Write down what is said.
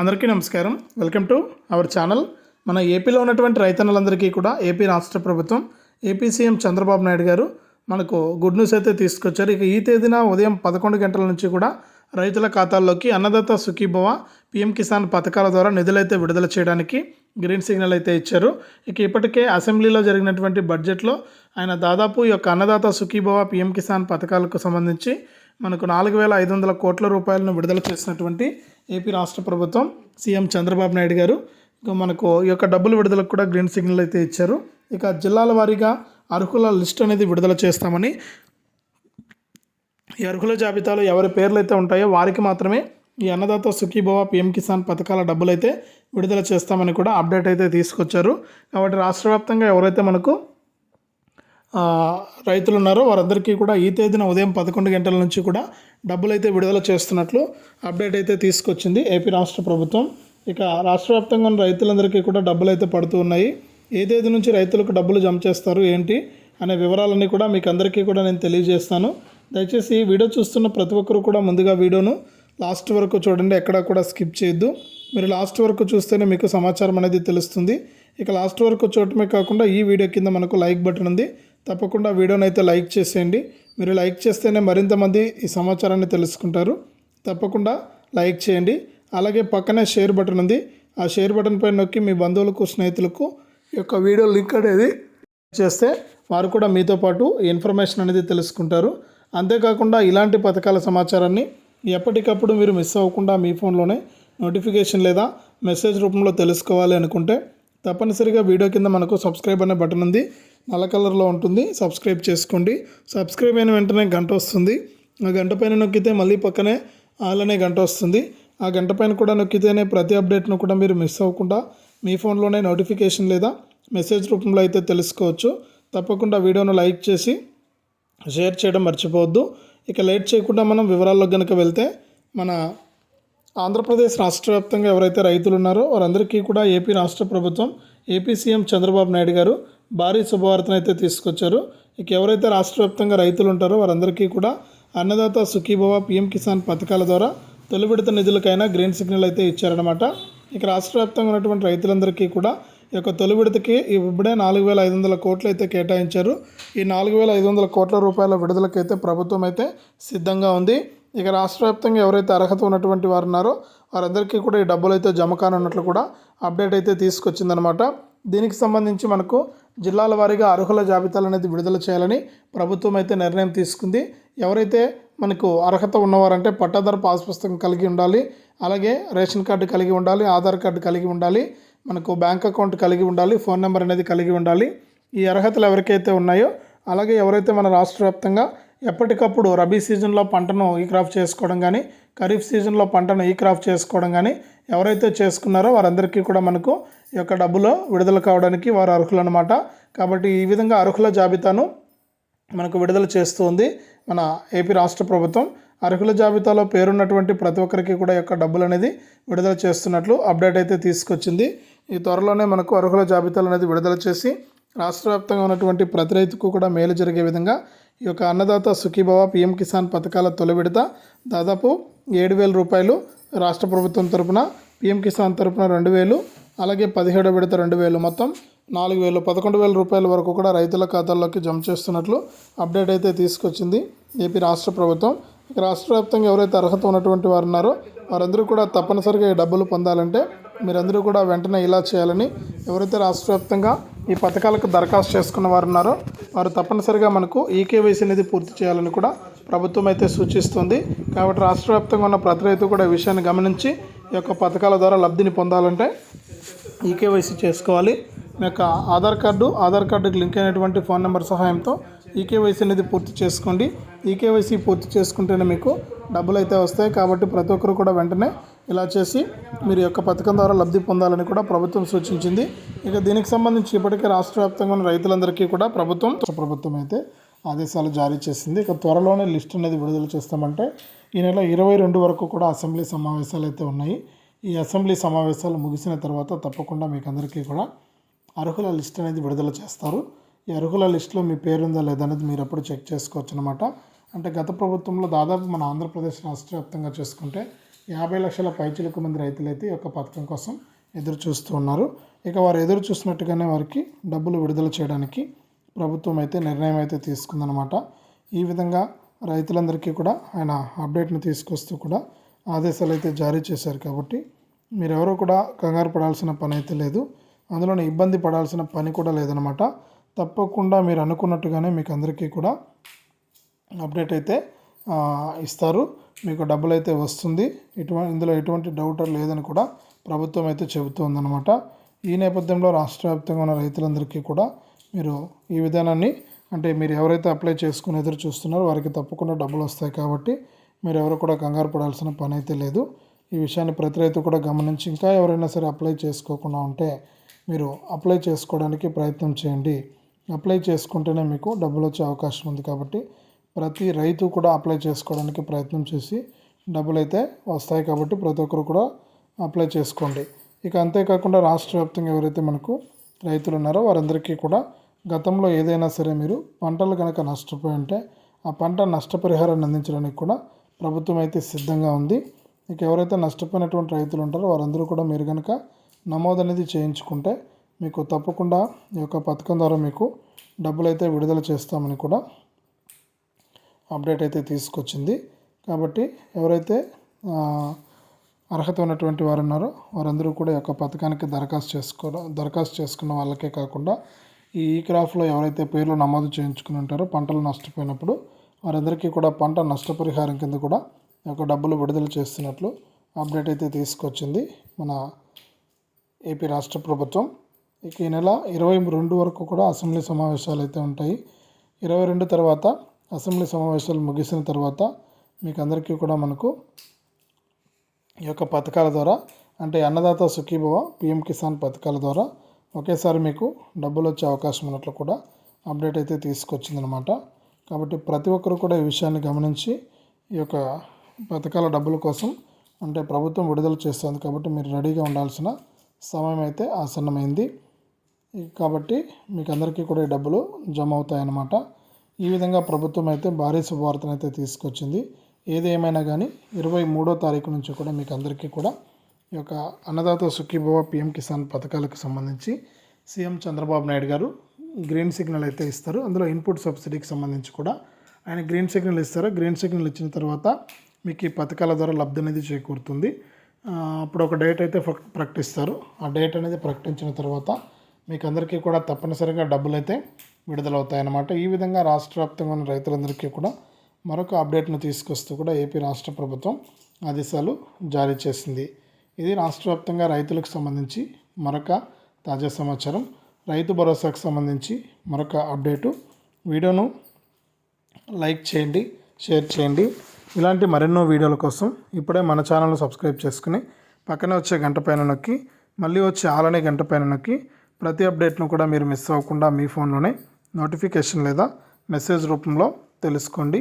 అందరికీ నమస్కారం. Welcome to our channel. మన ఏపీలో ఉన్నటువంటి రైతన్నలందరికీ కూడా ఏపీ రాష్ట్ర ప్రభుత్వం ఏపీ సీఎం చంద్రబాబు నాయుడు గారు మనకు గుడ్ న్యూస్ అయితే తీసుకొచ్చారు. ఇక ఈ తేదీన ఉదయం పదకొండు గంటల నుంచి కూడా రైతుల ఖాతాల్లోకి అన్నదాత సుఖీభవ పిఎం కిసాన్ పథకాల ద్వారా నిధులైతే విడుదల చేయడానికి గ్రీన్ సిగ్నల్ అయితే ఇచ్చారు. ఇక ఇప్పటికే అసెంబ్లీలో జరిగినటువంటి బడ్జెట్లో ఆయన దాదాపు ఈ యొక్క అన్నదాత సుఖీభవ పిఎం కిసాన్ పథకాలకు సంబంధించి మనకు నాలుగు వేల ఐదు వందల కోట్ల రూపాయలను విడుదల చేసినటువంటి ఏపీ రాష్ట్ర ప్రభుత్వం సీఎం చంద్రబాబు నాయుడు గారు. ఇక మనకు ఈ యొక్క డబ్బులు విడుదలకు కూడా గ్రీన్ సిగ్నల్ అయితే ఇచ్చారు. ఇక జిల్లాల వారీగా అర్హుల లిస్ట్ అనేది విడుదల చేస్తామని ఈ అర్హుల జాబితాలో ఎవరి పేర్లు అయితే ఉంటాయో వారికి మాత్రమే ఈ అన్నదాత సుఖీభవ పిఎం కిసాన్ పథకాల డబ్బులు అయితే విడుదల చేస్తామని కూడా అప్డేట్ అయితే తీసుకొచ్చారు. కాబట్టి రాష్ట్ర వ్యాప్తంగా ఎవరైతే మనకు రైతులు ఉన్నారో వారందరికీ కూడా ఈ తేదీన ఉదయం పదకొండు గంటల నుంచి కూడా డబ్బులు అయితే విడుదల చేస్తున్నట్లు అప్డేట్ అయితే తీసుకొచ్చింది ఏపీ రాష్ట్ర ప్రభుత్వం. ఇక రాష్ట్ర వ్యాప్తంగా ఉన్న రైతులందరికీ కూడా డబ్బులు అయితే పడుతూ ఉన్నాయి. ఏ తేదీ నుంచి రైతులకు డబ్బులు జమ చేస్తారు ఏంటి అనే వివరాలన్నీ కూడా మీకు అందరికీ కూడా నేను తెలియజేస్తాను. దయచేసి ఈ వీడియో చూస్తున్న ప్రతి ఒక్కరు కూడా ముందుగా వీడియోను లాస్ట్ వరకు చూడండి ఎక్కడా కూడా స్కిప్ చేయొద్దు. మీరు లాస్ట్ వరకు చూస్తేనే మీకు సమాచారం అనేది తెలుస్తుంది. ఇక లాస్ట్ వరకు చూడటమే కాకుండా ఈ వీడియో కింద మనకు లైక్ బటన్ ఉంది. తప్పకుండా వీడియోని అయితే లైక్ చేసేయండి. మీరు లైక్ చేస్తేనే మరింత మంది ఈ సమాచారాన్ని తెలుసుకుంటారు. తప్పకుండా లైక్ చేయండి. అలాగే పక్కనే షేర్ బటన్ ఉంది. ఆ షేర్ బటన్ పైన నొక్కి మీ బంధువులకు స్నేహితులకు ఈ యొక్క వీడియో లింక్ అనేది చేస్తే వారు కూడా మీతో పాటు ఇన్ఫర్మేషన్ అనేది తెలుసుకుంటారు. అంతేకాకుండా ఇలాంటి పథకాల సమాచారాన్ని ఎప్పటికప్పుడు మీరు మిస్ అవ్వకుండా మీ ఫోన్లోనే నోటిఫికేషన్ లేదా మెసేజ్ రూపంలో తెలుసుకోవాలి అనుకుంటే తప్పనిసరిగా వీడియో కింద మనకు సబ్స్క్రైబ్ అనే బటన్ ఉంది. నల్ల కలర్లో ఉంటుంది. సబ్స్క్రైబ్ చేసుకోండి. సబ్స్క్రైబ్ అయిన వెంటనే గంట వస్తుంది. ఆ గంట పైన నొక్కితే మళ్ళీ పక్కనే ఆల్ అనే గంట వస్తుంది. ఆ గంట పైన కూడా నొక్కితేనే ప్రతి అప్డేట్ను కూడా మీరు మిస్ అవ్వకుండా మీ ఫోన్లోనే నోటిఫికేషన్ లేదా మెసేజ్ రూపంలో అయితే తెలుసుకోవచ్చు. తప్పకుండా వీడియోను లైక్ చేసి షేర్ చేయడం మర్చిపోవద్దు. ఇక లేట్ చేయకుండా మనం వివరాల్లో కనుక వెళ్తే మన ఆంధ్రప్రదేశ్ రాష్ట్ర వ్యాప్తంగా ఎవరైతే రైతులు ఉన్నారో వారందరికీ కూడా ఏపీ రాష్ట్ర ప్రభుత్వం ఏపీ సీఎం చంద్రబాబు నాయుడు గారు భారీ శుభవార్తను అయితే తీసుకొచ్చారు. ఇక ఎవరైతే రాష్ట్ర వ్యాప్తంగా రైతులు ఉంటారో వారందరికీ కూడా అన్నదాత సుఖీభవ పిఎం కిసాన్ పథకాల ద్వారా తొలి విడత నిధులకైనా గ్రీన్ సిగ్నల్ అయితే ఇచ్చారనమాట ఇక రాష్ట్ర వ్యాప్తంగా ఉన్నటువంటి రైతులందరికీ కూడా ఈ యొక్క తొలి విడతకి ఇప్పుడే నాలుగు వేల ఐదు వందల కోట్లు అయితే కేటాయించారు. ఈ నాలుగు వేల ఐదు వందల కోట్ల రూపాయల విడుదలకైతే ప్రభుత్వం అయితే సిద్ధంగా ఉంది. ఇక రాష్ట్ర వ్యాప్తంగా ఎవరైతే అర్హత ఉన్నటువంటి వారు ఉన్నారో వారందరికీ కూడా ఈ డబ్బులు అయితే జమ కానున్నట్లు కూడా అప్డేట్ అయితే తీసుకొచ్చిందనమాట దీనికి సంబంధించి మనకు జిల్లాల వారీగా అర్హుల జాబితాలు అనేది విడుదల చేయాలని ప్రభుత్వం అయితే నిర్ణయం తీసుకుంది. ఎవరైతే మనకు అర్హత ఉన్నవారంటే పట్టాదారు పాస్ పుస్తకం కలిగి ఉండాలి అలాగే రేషన్ కార్డు కలిగి ఉండాలి ఆధార్ కార్డు కలిగి ఉండాలి మనకు బ్యాంక్ అకౌంట్ కలిగి ఉండాలి ఫోన్ నెంబర్ అనేది కలిగి ఉండాలి. ఈ అర్హతలు ఎవరికైతే ఉన్నాయో అలాగే ఎవరైతే మన రాష్ట్ర వ్యాప్తంగా ఎప్పటికప్పుడు రబీ సీజన్లో పంటను ఈ క్రాప్ చేసుకోవడం కానీ ఖరీఫ్ సీజన్లో పంటను ఈ క్రాప్ చేసుకోవడం కానీ ఎవరైతే చేసుకున్నారో వారందరికీ కూడా మనకు ఈ యొక్క డబ్బులు విడుదల కావడానికి వారు అర్హులు అనమాట కాబట్టి ఈ విధంగా అర్హుల జాబితాను మనకు విడుదల చేస్తూ ఉంది మన ఏపీ రాష్ట్ర ప్రభుత్వం. అర్హుల జాబితాలో పేరున్నటువంటి ప్రతి ఒక్కరికి కూడా యొక్క డబ్బులు అనేది విడుదల చేస్తున్నట్లు అప్డేట్ అయితే తీసుకొచ్చింది. ఈ త్వరలోనే మనకు అర్హుల జాబితాలు అనేది విడుదల చేసి రాష్ట్ర వ్యాప్తంగా ఉన్నటువంటి ప్రతి రైతుకు కూడా మేలు జరిగే విధంగా ఈ యొక్క అన్నదాత సుఖీభవ పిఎం కిసాన్ పథకాల తొలి విడత దాదాపు ఏడు వేల రూపాయలు రాష్ట్ర ప్రభుత్వం తరపున పిఎం కిసాన్ తరపున రెండు వేలు అలాగే పదిహేడో విడత రెండు వేలు. మొత్తం నాలుగు వేలు పదకొండు వేల రూపాయల వరకు కూడా రైతుల ఖాతాల్లోకి జమ చేస్తున్నట్లు అప్డేట్ అయితే తీసుకొచ్చింది ఏపీ రాష్ట్ర ప్రభుత్వం. రాష్ట్ర వ్యాప్తంగా ఎవరైతే అర్హత ఉన్నటువంటి వారు ఉన్నారో వారందరూ కూడా తప్పనిసరిగా ఈ డబ్బులు పొందాలంటే మీరందరూ కూడా వెంటనే ఇలా చేయాలని ఎవరైతే రాష్ట్ర వ్యాప్తంగా ఈ పథకాలకు దరఖాస్తు చేసుకున్న వారు ఉన్నారో వారు తప్పనిసరిగా మనకు ఈకేవైసీ అనేది పూర్తి చేయాలని కూడా ప్రభుత్వం అయితే సూచిస్తుంది. కాబట్టి రాష్ట్ర వ్యాప్తంగా ఉన్న ప్రతి రైతు కూడా ఈ విషయాన్ని గమనించి ఈ యొక్క పథకాల ద్వారా లబ్ధిని పొందాలంటే ఈకేవైసీ చేసుకోవాలి. మీ యొక్క ఆధార్ కార్డు ఆధార్ కార్డుకి లింక్ అయినటువంటి ఫోన్ నెంబర్ సహాయంతో ఈకేవైసీ అనేది పూర్తి చేసుకోండి. ఈకేవైసీ పూర్తి చేసుకుంటేనే మీకు డబ్బులు అయితే వస్తాయి. కాబట్టి ప్రతి ఒక్కరు కూడా వెంటనే ఇలా చేసి మీరు యొక్క పథకం ద్వారా లబ్ధి పొందాలని కూడా ప్రభుత్వం సూచించింది. ఇక దీనికి సంబంధించి ఇప్పటికే రాష్ట్ర వ్యాప్తంగా ఉన్న రైతులందరికీ కూడా ప్రభుత్వం ప్రభుత్వం అయితే ఆదేశాలు జారీ చేసింది. ఇక త్వరలోనే లిస్ట్ అనేది విడుదల చేస్తామంటే ఈ నెల ఇరవై రెండు వరకు కూడా అసెంబ్లీ సమావేశాలు అయితే ఉన్నాయి. ఈ అసెంబ్లీ సమావేశాలు ముగిసిన తర్వాత తప్పకుండా మీకు అందరికీ కూడా అర్హుల లిస్ట్ అనేది విడుదల చేస్తారు. ఈ అర్హుల లిస్టులో మీ పేరు ఉందా లేదా అనేది మీరు అప్పుడు చెక్ చేసుకోవచ్చు అనమాట అంటే గత ప్రభుత్వంలో దాదాపు మన ఆంధ్రప్రదేశ్ రాష్ట్ర వ్యాప్తంగా చూసుకుంటే యాభై లక్షల పైచిలకు మంది రైతులైతే ఈ యొక్క పథకం కోసం ఎదురు చూస్తూ ఉన్నారు. ఇక వారు ఎదురు చూసినట్టుగానే వారికి డబ్బులు విడుదల చేయడానికి ప్రభుత్వం అయితే నిర్ణయం అయితే తీసుకుందనమాట ఈ విధంగా రైతులందరికీ కూడా ఆయన అప్డేట్ని తీసుకొస్తూ కూడా ఆదేశాలు అయితే జారీ చేశారు కాబట్టి మీరెవరూ కూడా కంగారు పడాల్సిన పని అయితే లేదు. అందులోనే ఇబ్బంది పడాల్సిన పని కూడా లేదనమాట తప్పకుండా మీరు అనుకున్నట్టుగానే మీకు అందరికీ కూడా అప్డేట్ అయితే ఇస్తారు. మీకు డబ్బులు అయితే వస్తుంది. ఇటువంటి ఇందులో ఎటువంటి డౌట్ లేదని కూడా ప్రభుత్వం అయితే చెబుతోందనమాట ఈ నేపథ్యంలో రాష్ట్ర వ్యాప్తంగా ఉన్న రైతులందరికీ కూడా మీరు ఈ విధానాన్ని అంటే మీరు ఎవరైతే అప్లై చేసుకుని ఎదురు చూస్తున్నారో వారికి తప్పకుండా డబ్బులు వస్తాయి కాబట్టి మీరు ఎవరు కూడా కంగారు పడాల్సిన పని అయితే లేదు. ఈ విషయాన్ని ప్రతి రైతు కూడా గమనించి ఇంకా ఎవరైనా సరే అప్లై చేసుకోకుండా ఉంటే మీరు అప్లై చేసుకోవడానికి ప్రయత్నం చేయండి. అప్లై చేసుకుంటేనే మీకు డబ్బులు వచ్చే అవకాశం ఉంది కాబట్టి ప్రతి రైతు కూడా అప్లై చేసుకోవడానికి ప్రయత్నం చేసి డబ్బులు అయితే వస్తాయి కాబట్టి ప్రతి ఒక్కరు కూడా అప్లై చేసుకోండి. ఇక అంతేకాకుండా రాష్ట్ర వ్యాప్తంగా ఎవరైతే మనకు రైతులు ఉన్నారో వారందరికీ కూడా గతంలో ఏదైనా సరే మీరు పంటలు కనుక నష్టపోయి ఉంటే ఆ పంట నష్టపరిహారాన్ని అందించడానికి కూడా ప్రభుత్వం అయితే సిద్ధంగా ఉంది. ఇక ఎవరైతే నష్టపోయినటువంటి రైతులు ఉంటారో వారందరూ కూడా మీరు కనుక నమోదు అనేది చేయించుకుంటే మీకు తప్పకుండా ఈ యొక్క పథకం ద్వారా మీకు డబ్బులు అయితే విడుదల చేస్తామని కూడా అప్డేట్ అయితే తీసుకొచ్చింది. కాబట్టి ఎవరైతే అర్హత ఉన్నటువంటి వారు ఉన్నారో వారందరూ కూడా ఈ యొక్క పథకానికి దరఖాస్తు చేసుకో దరఖాస్తు చేసుకున్న వాళ్ళకే కాకుండా ఈ ఈ క్రాఫ్లో ఎవరైతే పేర్లు నమోదు చేయించుకుని ఉంటారో పంటలు నష్టపోయినప్పుడు వారందరికీ కూడా పంట నష్టపరిహారం కింద కూడా యొక్క డబ్బులు విడుదల చేస్తున్నట్లు అప్డేట్ అయితే తీసుకొచ్చింది మన ఏపీ రాష్ట్ర ప్రభుత్వం. ఇక ఈ నెల ఇరవై రెండు వరకు కూడా అసెంబ్లీ సమావేశాలు అయితే ఉంటాయి. ఇరవై రెండు తర్వాత అసెంబ్లీ సమావేశాలు ముగిసిన తర్వాత మీకు అందరికీ కూడా మనకు ఈ యొక్క పథకాల ద్వారా అంటే అన్నదాత సుఖీభవ పిఎం కిసాన్ పథకాల ద్వారా ఒకేసారి మీకు డబ్బులు వచ్చే అవకాశం ఉన్నట్లు కూడా అప్డేట్ అయితే తీసుకొచ్చిందనమాట కాబట్టి ప్రతి ఒక్కరు కూడా ఈ విషయాన్ని గమనించి ఈ యొక్క పథకాల డబ్బుల కోసం అంటే ప్రభుత్వం విడుదల చేస్తుంది కాబట్టి మీరు రెడీగా ఉండాల్సిన సమయం అయితే ఆసన్నమైంది. కాబట్టి మీకు అందరికీ కూడా ఈ డబ్బులు జమ అవుతాయన్నమాట. ఈ విధంగా ప్రభుత్వం అయితే భారీ శుభవార్తను అయితే తీసుకొచ్చింది. ఏది ఏమైనా కానీ ఇరవై మూడో తారీఖు నుంచి కూడా మీకు అందరికీ కూడా ఈ యొక్క అన్నదాత సుఖీభవ పిఎం కిసాన్ పథకాలకు సంబంధించి సీఎం చంద్రబాబు నాయుడు గారు గ్రీన్ సిగ్నల్ అయితే ఇస్తారు. అందులో ఇన్పుట్ సబ్సిడీకి సంబంధించి కూడా ఆయన గ్రీన్ సిగ్నల్ ఇస్తారు. గ్రీన్ సిగ్నల్ ఇచ్చిన తర్వాత మీకు ఈ పథకాల ద్వారా లబ్ధి అనేది చేకూరుతుంది. అప్పుడు ఒక డేట్ అయితే ప్రకటిస్తారు. ఆ డేట్ అనేది ప్రకటించిన తర్వాత మీకు అందరికీ కూడా తప్పనిసరిగా డబ్బులు అయితే విడుదలవుతాయన్నమాట. ఈ విధంగా రాష్ట్ర వ్యాప్తంగా ఉన్న రైతులందరికీ కూడా మరొక అప్డేట్ను తీసుకొస్తూ కూడా ఏపీ రాష్ట్ర ప్రభుత్వం ఆదేశాలు జారీ చేసింది. ఇది రాష్ట్ర వ్యాప్తంగా రైతులకు సంబంధించి మరొక తాజా సమాచారం. రైతు భరోసాకు సంబంధించి మరొక అప్డేటు. వీడియోను లైక్ చేయండి షేర్ చేయండి. ఇలాంటి మరెన్నో వీడియోల కోసం ఇప్పుడే మన ఛానల్ను సబ్స్క్రైబ్ చేసుకుని పక్కనే వచ్చే గంట పైన నొక్కి మళ్ళీ వచ్చే ఆలనే గంట పైన నొక్కి ప్రతి అప్డేట్ను కూడా మీరు మిస్ అవ్వకుండా మీ ఫోన్లోనే నోటిఫికేషన్ లేదా మెసేజ్ రూపంలో తెలుసుకోండి.